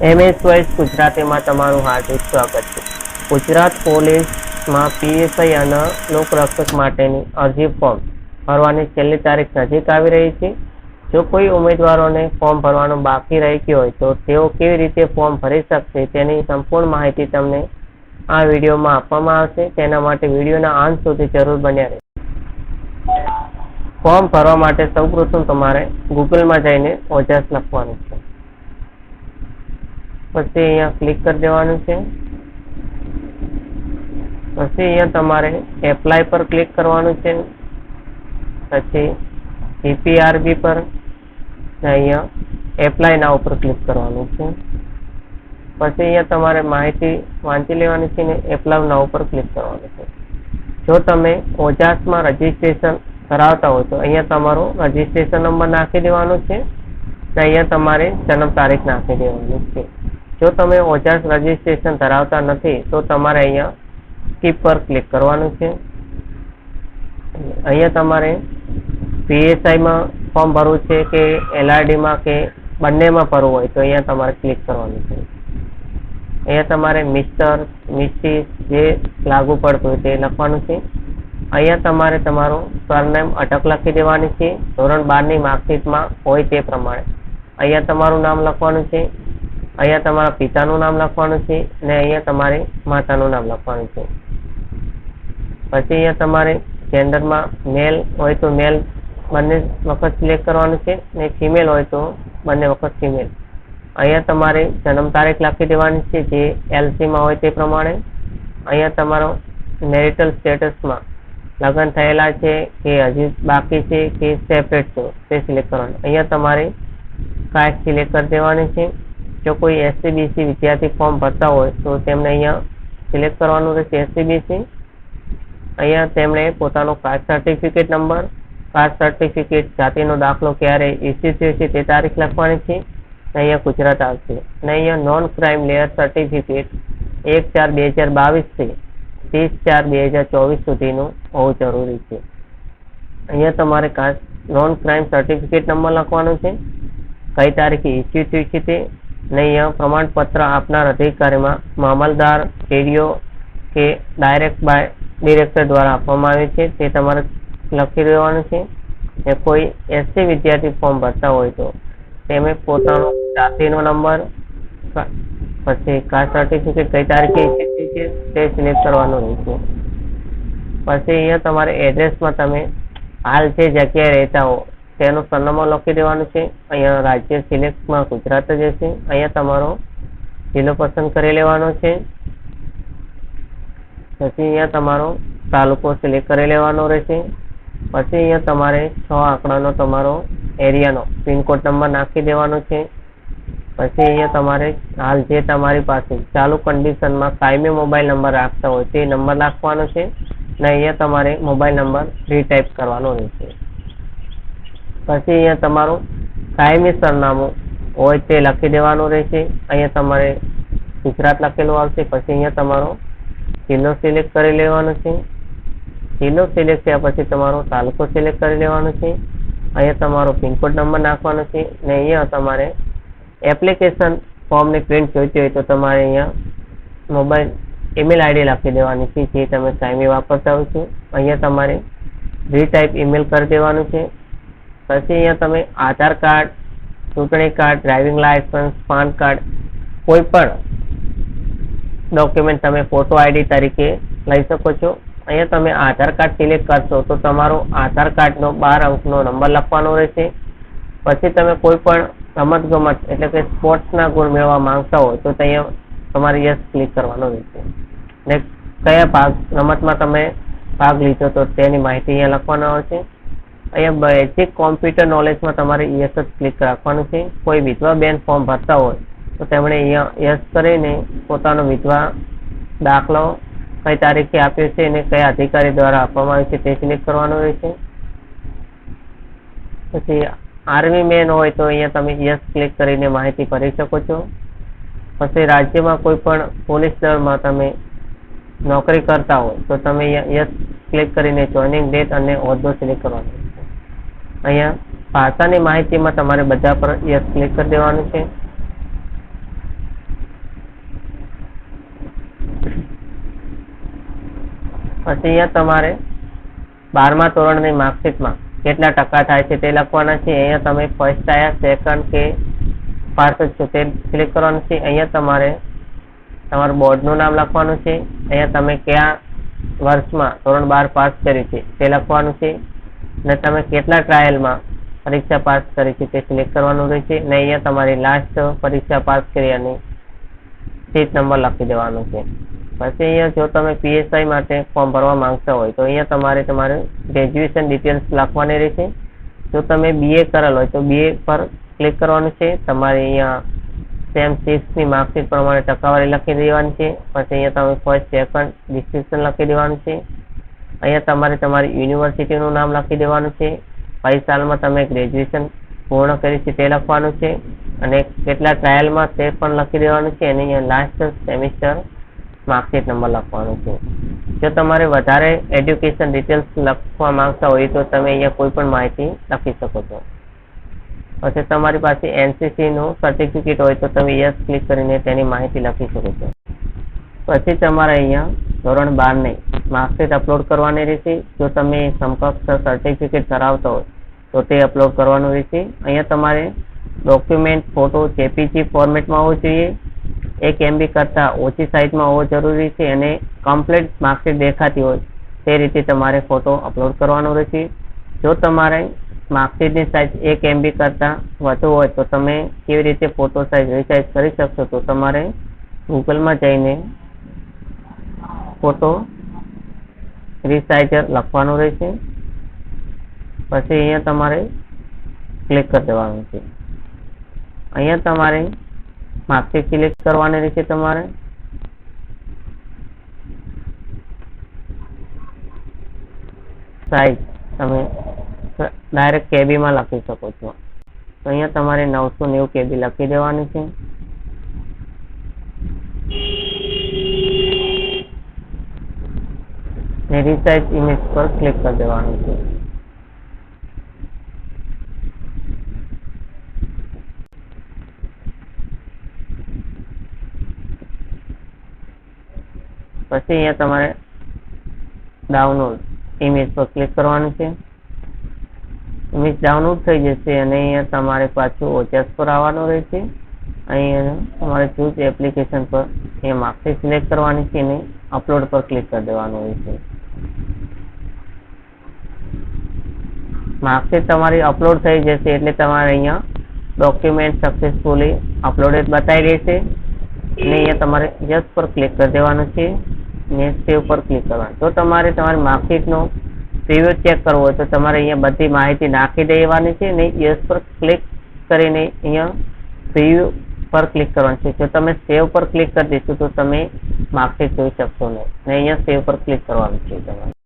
MS voice ગુજરાતીમાં તમારું હાર્દિક સ્વાગત છે. ગુજરાત પોલીસમાં પીએસઆઈ અને લોકરક્ષક માટેની અરજી ફોર્મ ભરવાની છેલ્લી તારીખ નજીક આવી રહી છે. જો કોઈ ઉમેદવારોને ફોર્મ ભરવાનું બાકી રહી ગયું હોય તો તેઓ કેવી રીતે ફોર્મ ભરી શકશે તેની સંપૂર્ણ માહિતી તમને આ વિડીયોમાં આપવામાં આવશે. તેના માટે વિડીયોના અંત સુધી જરૂર બન્યા રહે ફોર્મ ભરવા માટે સૌપ્રથમ તમારે ગૂગલમાં જઈને ઓજાસ લખવાનું છે. પછી અહીંયા ક્લિક કરી દેવાનું છે. પછી અહીંયા તમારે એપ્લાય પર ક્લિક કરવાનું છે. પછી સીપીઆરબી પર અહીંયા એપ્લાય ના ઉપર ક્લિક કરવાનું છે. પછી અહીંયા તમારે માહિતી વાંચી લેવાની છે ને એપ્લાય ના ઉપર ક્લિક કરવાનું છે. જો તમે ઓજાસમાં રજીસ્ટ્રેશન કરાવતા હો તો અહીંયા તમારો રજીસ્ટ્રેશન નંબર નાખી દેવાનો છે અહીંયા તમારે જન્મ તારીખ નાખી દેવાની છે. જો તમે ઓજાસ રજીસ્ટ્રેશન ધરાવતા નથી, તો તમારે અહીંયા સ્કીપ પર ક્લિક કરવાનું છે. અહીંયા તમારે પીએસઆઈમાં ફોર્મ ભરવું છે કે એલઆરડીમાં કે બંનેમાં ભરવું હોય, તો અહીંયા તમારે ક્લિક કરવાનું છે. અહીંયા તમારે મિસ્ટર મિસિસ જે લાગુ પડતું હોય તે લખવાનું છે. અહીંયા તમારે તમારું સરનેમ અટક લખી દેવાની છે. ધોરણ બારની માર્કશીટમાં હોય તે પ્રમાણે. અહીંયા તમારું નામ લખવાનું છે. અહીંયા તમારા પિતાનું નામ લખવાનું છે અને અહીંયા તમારે માતાનું નામ લખવાનું છે. પછી અહીંયા તમારે જેન્ડરમાં મેલ હોય તો મેલ બંને વખત સિલેક્ટ કરવાનું છે ને ફિમેલ હોય તો બંને વખત ફિમેલ અહીંયા તમારે જન્મ તારીખ લખી દેવાની છે જે એલસીમાં હોય તે પ્રમાણે. અહીંયા તમારો મેરિટલ સ્ટેટસમાં લગ્ન થયેલા છે કે હજી બાકી છે કે સેપરેટ છો તે સિલેક્ટ કરવાનું. અહીંયા તમારે કાસ્ટ સિલેક્ટ કરી દેવાની છે. જો કોઈ એસસીબીસી વિદ્યાર્થી ફોર્મ ભરતા હોય તો તેમને અહીંયા સિલેક્ટ કરવાનું રહેશે એસસીબીસી અહીંયા તેમણે પોતાનો caste certificate number caste certificate જાતિનો દાખલો ક્યારે ઇસ્યુ થયો છે તે તારીખ લખવાની છે. અહીંયા ગુજરાત આવશે. અને અહીંયા નોન ક્રાઇમ લેયર સર્ટિફિકેટ એક ચાર બે હજાર બાવીસથી ત્રીસ ચાર બે હજાર ચોવીસ સુધીનું હોવું જરૂરી છે. અહીંયા તમારે caste non crime certificate number લખવાનો છે. કઈ તારીખે ઇસ્યુ થયું છે તે? અહીંયા પ્રમાણપત્ર આપનાર અધિકારીમાં મામલદાર ટીડીઓ કે ડાયરેક્ટ બાય ડિરેક્ટર દ્વારા આપવામાં આવે છે. તે તમારે લખી દેવાનું છે ને કોઈ એસટી વિદ્યાર્થી ફોર્મ ભરતા હોય તો તેમે પોતાનો જાતિનો નંબર પછી કાસ્ટ સર્ટિફિકેટ કઈ તારીખે ઇસ્યુ છે તે સિલેક્ટ કરવાનું રહેશે પછી અહીંયા તમારે એડ્રેસમાં તમે હાલ જે જગ્યાએ રહેતા હો તેનું સરનામું લખી દેવાનું છે. અહીંયા રાજ્ય સિલેક્ટમાં ગુજરાત જ હશે. અહીંયા તમારો જિલ્લો પસંદ કરી લેવાનો છે. પછી અહીંયા તમારો તાલુકો સિલેક્ટ કરી લેવાનો રહેશે. પછી અહીંયા તમારે છ આંકડાનો તમારો એરિયાનો પિનકોડ નંબર નાખી દેવાનો છે. પછી અહીંયા તમારે હાલ જે તમારી પાસે ચાલુ કન્ડિશનમાં કાયમી મોબાઈલ નંબર રાખતા હોય તે નંબર નાખવાનો છે. અને અહીંયા તમારે મોબાઈલ નંબર રીટાઈપ કરવાનો રહેશે. પછી અહીંયા તમારું કાયમી સરનામું હોય તે લખી દેવાનું રહેશે. અહીંયા તમારે ગુજરાત લખેલું આવશે. પછી અહીંયા તમારો જિલ્લો સિલેક્ટ કરી લેવાનો છે. જિલ્લો સિલેક્ટ થયા પછી તમારો તાલુકો સિલેક્ટ કરી લેવાનો છે. અહીંયા તમારો પિનકોડ નંબર નાખવાનો છે. ને અહીંયા તમારે એપ્લિકેશન ફોર્મની પ્રિન્ટ જોઈતી હોય તો તમારે અહીંયા મોબાઈલ ઈમેલ આઈડી લખી દેવાની છે, જે તમે કાયમી વાપરતા હોય છો. અહીંયા તમારે રીટાઈપ ઈમેલ કરી દેવાનું છે. પછી અહીંયા તમે આધાર કાર્ડ, ચૂંટણી card, driving licence PAN card, કોઈ પણ ડોક્યુમેન્ટ તમે ફોટો આઈડી તરીકે લઈ શકો છો. અહીંયા તમે આધાર કાર્ડ સિલેક્ટ કરશો તો તમારો આધાર કાર્ડનો બાર અંકનો નંબર લખવાનો રહેશે. પછી તમે કોઈ પણ રમત ગમત એટલે કે સ્પોર્ટ્સના ગુણ મેળવવા માંગતા હોય તો અહીંયા તમારે યસ ક્લિક કરવાનો રહેશે. ને કયા ભાગ રમતમાં તમે ભાગ લીધો તો તેની માહિતી અહીંયા લખવાનો આવશે. અહીંયા બેઝિક કોમ્પ્યુટર નોલેજમાં તમારે યસ જ ક્લિક રાખવાનું છે. કોઈ વિધવા બેન ફોર્મ ભરતા હોય, તો તેમણે અહીંયા યસ કરીને પોતાનો વિધવા દાખલો કઈ તારીખે આપ્યો છે અને કયા અધિકારી દ્વારા આપવામાં આવ્યો છે તે સિલેક્ટ કરવાનું રહેશે પછી આર્મી મેન હોય તો અહીંયા તમે યસ ક્લિક કરીને માહિતી ભરી શકો છો. પછી રાજ્યમાં કોઈ પણ પોલીસ દળમાં તમે નોકરી કરતા હોય, તો તમે યસ ક્લિક કરીને જોઈનિંગ ડેટ અને હોદ્દો સિલેક્ટ કરવાનો. છે અહીંયા ભાષાની માહિતીમાં તમારે બધા પર યસ ક્લિક કરી દેવાનું છે. પછી અહીંયા તમારે બારમા ધોરણની માર્કશીટમાં કેટલા ટકા થાય છે તે લખવાના છે. અહીંયા તમે ફર્સ્ટ આવ્યા સેકન્ડ કે પાર્સલ છો તે ક્લિક કરવાનું છે. અહીંયા તમારે તમારું બોર્ડનું નામ લખવાનું છે. અહીંયા તમે કયા વર્ષમાં ધોરણ બાર પાસ કર્યું છે તે લખવાનું છે. અને તમે કેટલા ટ્રાયલમાં પરીક્ષા પાસ કરી છે તે સિલેક્ટ કરવાનું રહેશે ને અહીંયા તમારી લાસ્ટ પરીક્ષા પાસ કરી અને સીટ નંબર લખી દેવાનો છે. પછી અહીંયા જો તમે પીએસઆઈ માટે ફોર્મ ભરવા માંગતા હોય તો અહીંયા તમારે તમારું ગ્રેજ્યુએશન ડિટેલ્સ લખવાની રહેશે જો તમે બીએ કરેલ હોય તો બીએ પર ક્લિક કરવાનું છે. તમારે અહીંયા સેમ સિક્સની માર્કશીટ પ્રમાણે ટકાવારી લખી દેવાની છે. પછી અહીંયા તમે ફર્સ્ટ સેકન્ડ ડિસ્ક્રિપ્શન લખી દેવાનું છે. અહીંયા તમારે તમારી યુનિવર્સિટીનું નામ લખી દેવાનું છે. કઈ સાલમાં તમે ગ્રેજ્યુએશન પૂર્ણ કર્યું છે તે લખવાનું છે. અને કેટલા ટ્રાયલમાં તે પણ લખી દેવાનું છે. અને અહીંયા લાસ્ટ સેમિસ્ટર માર્કશીટ નંબર લખવાનો છે. જો તમારે વધારે એડ્યુકેશન ડિટેલ્સ લખવા માંગતા હોય તો તમે અહીંયા કોઈ પણ માહિતી લખી શકો છો. પછી તમારી પાસે એનસીસીનું સર્ટિફિકેટ હોય તો તમે યસ ક્લિક કરીને તેની માહિતી લખી શકો છો. પછી તમારે અહીંયા ધોરણ બારની માર્કશીટ અપલોડ કરવાની રહેશે. જો તમે સમકક્ષ સર્ટિફિકેટ ધરાવતા હોય, તો તે અપલોડ કરવાનું રહેશે. અહીંયા તમારે ડોક્યુમેન્ટ ફોટો જેપીજી ફોર્મેટમાં હોવો જોઈએ. એક એમબી કરતાં ઓછી સાઇઝમાં હોવો જરૂરી છે અને કમ્પ્લીટ માર્કશીટ દેખાતી હોય, તે રીતે તમારે ફોટો અપલોડ કરવાનો રહેશે. જો તમારે માર્કશીટની સાઇઝ એક એમબી કરતાં વધુ હોય, તો તમે કેવી રીતે ફોટો સાઇઝ રિસાઇઝ કરી શકશો, તો તમારે ગૂગલમાં જઈને ફોટો રિસાઇઝર લખવાનું રહેશે. પછી અહીંયા તમારે ક્લિક કરી દેવાનું છે. અહીંયા તમારે માર્કશીટ સિલેક્ટ કરવાની રહેશે તમારે. સાઈઝ તમે ડાયરેક્ટ કેબીમાં લખી શકો છો. તો અહીંયા તમારે નવસો નેવું કેબી લખી દેવાની છે. ને રિસાઇઝ ઇમેજ પર ક્લિક કરી દેવાનું છે. પછી અહીંયા તમારે ડાઉનલોડ ઇમેજ પર ક્લિક કરવાનું છે. ઇમેજ ડાઉનલોડ થઈ જશે અને અહીંયા તમારે પાછું ઓચેસ પર આવવાનું રહેશે. અહીંયા તમારે ચૂઝ એપ્લિકેશન પર એ માર્કશીટ સિલેક્ટ કરવાની છે અને અપલોડ પર ક્લિક કરી દેવાનું રહેશે. માર્કશીટ તમારી અપલોડ થઈ જશે એટલે તમારે અહીંયા ડોક્યુમેન્ટ સક્સેસફુલી અપલોડેડ બતાવી દેશે. અને અહીંયા તમારે યસ પર ક્લિક કરી દેવાનું છે. ને સેવ પર ક્લિક કરવાનું. જો તમારે તમારી માર્કશીટનો પ્રિવ્યુ ચેક કરવો હોય તો તમારે અહીંયા બધી માહિતી નાખી દેવાની છે ને યસ પર ક્લિક કરીને અહીંયા પ્રિવ્યુ પર ક્લિક કરવાનું છે. જો તમે સેવ પર ક્લિક કરી દેશો તો તમે માર્કશીટ જોઈ શકશો નહીં. ને અહીંયા સેવ પર ક્લિક કરવાનું છે તમારે.